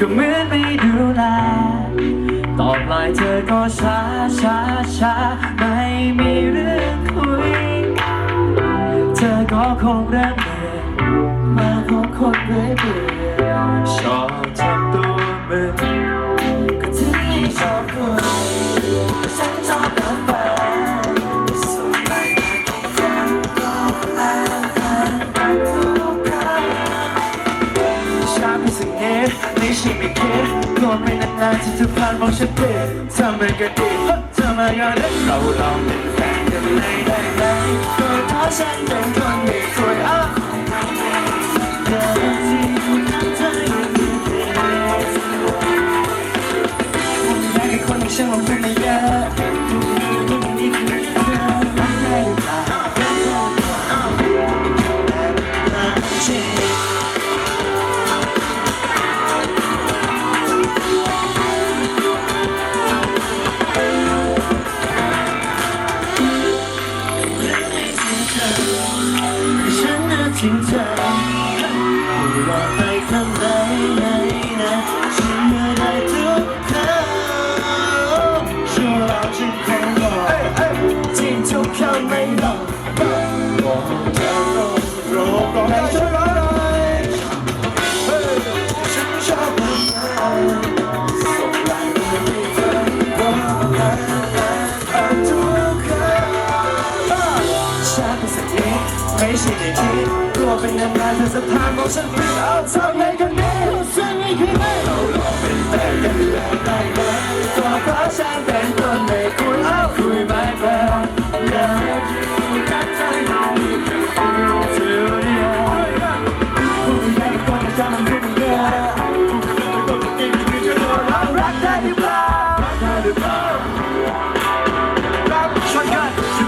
ก็เหมือนไม่ดูแลตอบไลน์เธอก็ช้าช้าช้าไม่มีเรื่องคุย เธอก็คงเริ่มเบื่อมาพบคนเรื่อยเบื่อ นิดไม่ใช่ไม่คิดกลัวไม่นานๆที่จะผ่านมองฉันผิดทำมันก็ดีทำมันก็ได้เราลองเป็นแฟนกันเลยได้ไหมก็เพราะฉันเป็นคนไม่สวยอะฉันที่คุณนั้นเธอยังมีเพียงผมอย ฉันนึกถึงเธอ กลัวเป็นนานๆเธอจะผ่านมองฉันผิดเอาทำไงกันแน่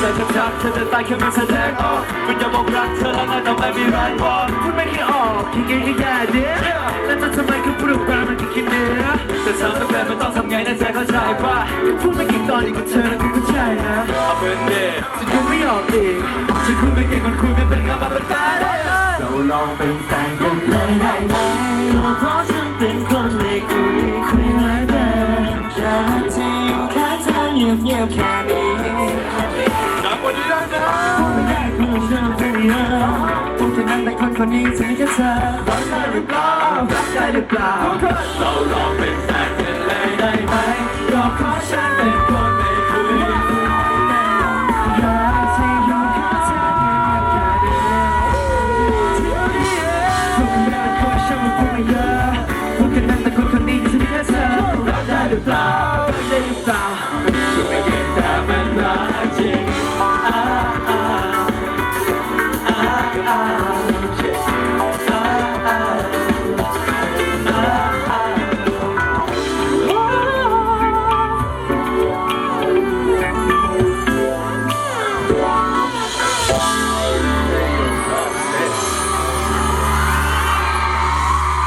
กันฉันจะจะจับเธอจะตายแค่ไม่แสดงออกคุณอย่าบอกรักเธอแล้วนะต้องไม่มีแรงบอกพูดไม่คิดออกคิดเองก็แย่เดียแล้วจะทำไมก็พูดออกมามันก็คิดเนื้อแต่ทำไม่เป็นมันต้องทำไงนะเธอเข้าใจป่ะก็พูดไม่เก่งตอนนี้กับเธอนะคุณเข้าใจนะเอาเป็นเด็กฉันคงไม่ยอมอีกฉันคุยไม่เก่งคนคุยไม่เป็นงานมาเป็นตายได้เราลองเป็นแฟนกันเลยได้ไหมเพราะฉันเป็นคนไม่คุยคุยไม่เป็นจะทิ้งแค่เธอเงียบๆแค่นี้ พูดแค่นั้นแต่คนคนนี้จะไม่แค่เธอรักได้หรือเปล่ารักได้หรือเปล่าเราลองเป็นแฟนกันเลยได้ไหมก็เพราะฉันเป็นคนไม่คุยอยากที่อยู่ข้าเธอเพียงแค่เดียวคนเป็นคนฉันมันพูดไม่เยอะ